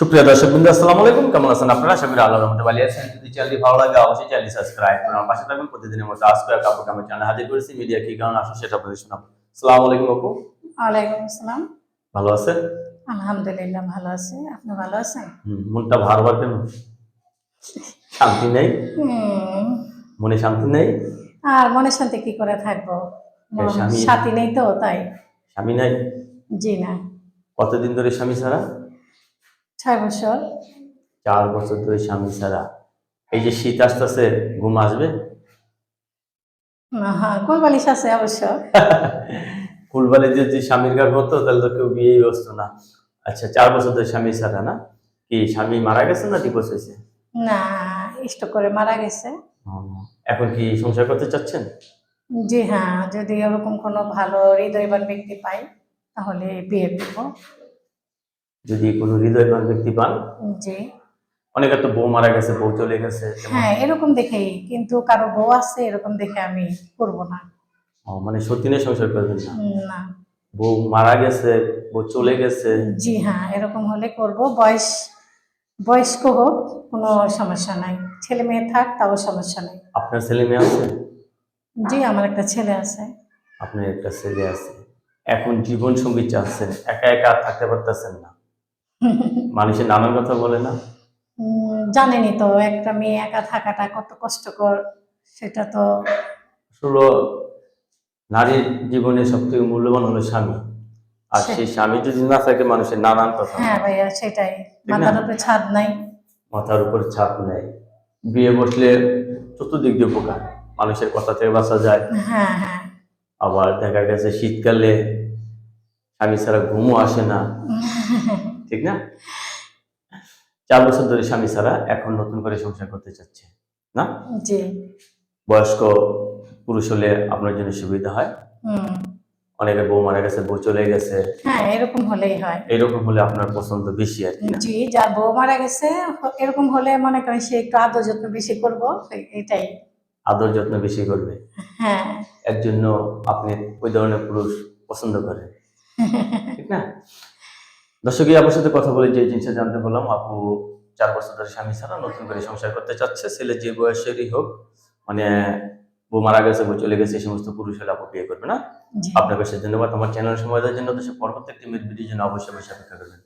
সুপ্রিয় দর্শক বিন্দু আসসালামু আলাইকুম। কেমন আছেন আপনারা? করি আল্লাহর রহমতে ভালো আছেন। যদি চ্যানেলটি ভালো লাগে অবশ্যই চ্যানেলটি সাবস্ক্রাইব করুন আমার পাশে থাকবেন। প্রতিদিনের মতো আজকে এক আপুকে আমি চ্যানেলে হাজির করেছি। মিডিয়া কি কারণ আসলে সেটা আপনাদের শোনাবো। আসসালামু আলাইকুম আপু। ওয়ালাইকুম আসসালাম। ভালো আছেন? আলহামদুলিল্লাহ ভালো আছি। আপনি ভালো আছেন? হুম, মনটা ভার ভার কেন? শান্তি নেই? হুম, মনে শান্তি নেই? আর মনে শান্তি কি করে থাকব? স্বামী- সাথী নেই তো তাই। স্বামী নাই? জি না। কতদিন ধরে স্বামী ছাড়া? ছয় বছর। চার বছর ধরে স্বামী ছাড়া। এই যে শীত আসতেছে ঘুম আসবে? হ্যাঁ কোল বালিশ আছে অবশ্য। ফুলবালি যে যে স্বামীর হতো তাহলে তো কেউ বিয়েই বসতো না। আচ্ছা চার বছর ধরে স্বামী ছাড়া না? কি স্বামী মারা গেছে না ডিভোর্স হয়েছে? না ইষ্ট করে মারা গেছে। এখন কি সংসার করতে চাচ্ছেন? জি হ্যাঁ যদি ওরকম কোনো ভালো হৃদয়বান ব্যক্তি পাই তাহলে বিয়ে করব যদি কোনো হৃদয়বান ব্যক্তি পান। জি। অনেকে তো বউ মারা গেছে বউ চলে গেছে হ্যাঁ এরকম দেখেই কিন্তু কারও বউ আছে এরকম দেখে আমি করব না। ও, মানে সত্যিনে সংসার করবেন না? না। বউ মারা গেছে বউ চলে গেছে। জি হ্যাঁ এরকম হলে করব। বয়স বয়স্ক হোক কোনো সমস্যা নাই। ছেলে মেয়ে থাক তাও সমস্যা নেই। আপনার ছেলে মেয়ে আছে? জি আমার একটা ছেলে আছে। আপনার একটা ছেলে আছে। এখন জীবন সঙ্গী চাচ্ছেন একা একা থাকতে পারতেছেন না। মানুষের নানান কথা বলে না? জানেনি তো একটা মেয়ে একা থাকাটা কত কষ্টকর সেটা তো আসলে নারীর জীবনে সব থেকে মূল্যবান হলো স্বামী। আর সেই স্বামী যদি না থাকে মানুষের নানান কথা। হ্যাঁ ভাইয়া সেটাই। মাথার উপরে ছাদ নাই। মাথার উপর ছাপ নেয় বিয়ে বসলে চতুর্দিক দিয়ে উপকার মানুষের কথা থেকে বাঁচা যায়। হ্যাঁ হ্যাঁ। আবার দেখা গেছে শীতকালে স্বামী ছাড়া ঘুমও আসে না। ঠিক না? চার বছর ধরে স্বামী ছাড়া এখন নতুন করে সংসার করতে চাচ্ছে না? জি। বয়স্ক পুরুষ হলে আপনার জন্য সুবিধা হয়। হুম। অনেকে বউ মারা গেছে বউ চলে গেছে। হ্যাঁ এরকম হলেই হয়। এরকম হলে আপনার পছন্দ বেশি আর কি জি যার বউ মারা গেছে এরকম হলে মনে করেন সে একটু আদর যত্ন বেশি করব এটাই। আদর যত্ন বেশি করবে? হ্যাঁ। এর জন্য আপনি ওই ধরনের পুরুষ পছন্দ করেন ঠিক না? দর্শকই আপনার সাথে কথা বলে যে জিনিসটা জানতে বললাম আপু চার বছর ধরে স্বামী ছাড়া নতুন করে সংসার করতে চাচ্ছে ছেলে যে বয়সেরই হোক মানে বউ মারা গেছে বউ চলে গেছে এই সমস্ত পুরুষ হলে আপু বিয়ে করবে না? আপনাকে আপনার কাছে ধন্যবাদ। আমার চ্যানেল সময় দেওয়ার জন্য দেশের পরবর্তী একটি ভিডিওর জন্য অবশ্যই অবশ্যই অপেক্ষা করবেন।